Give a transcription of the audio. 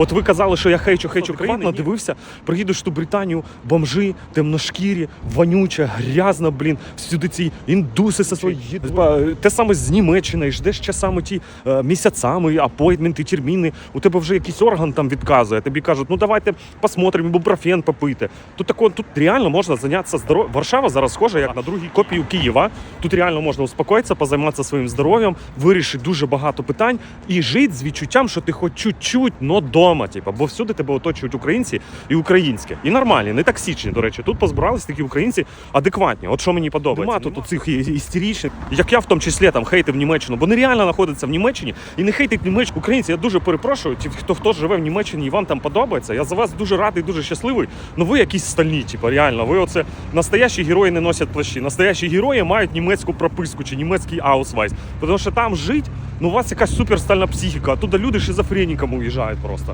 От ви казали, що я хейчу, хейчу країну, дивився, приїдеш ту Британію, бомжи, темношкірі, вонюча, грязна, блін, всюди ці індуси со свої. Те саме з Німеччини, ждеш ще саме ті е, місяцями, апойтменти, терміни. У тебе вже якийсь орган там відказує. Тобі кажуть, ну давайте посмотримо, ібупрофен попити. Тут тако, тут реально можна зайнятися здоров'ям. Варшава зараз схожа як на другій копію Києва. Тут реально можна успокоїтися, позайматися своїм здоров'ям, вирішити дуже багато питань і жити з відчуттям, що ти хоч чуть-чуть, но дома. Типу, бо всюди тебе оточують українці і українське. І нормальні, не токсичні, до речі. Тут позбирались такі українці адекватні. От що мені подобається. Нема тут цих істеричних, як я в тому числі там хейтив Німеччину, бо нереально знаходиться в Німеччині і не хейтить Німеччину. Українці, я дуже перепрошую. Ті, хто хто живе в Німеччині і вам там подобається. Я за вас дуже радий, дуже щасливий. Ну ви якісь стальні, типу, реально. Ви оце настоящі герої не носять плащі. Настоящі герої мають німецьку прописку чи німецький аусвайс. Тому що там жить, ну у вас якась суперстальна психіка, а туди люди шизофреніками уїжджають просто.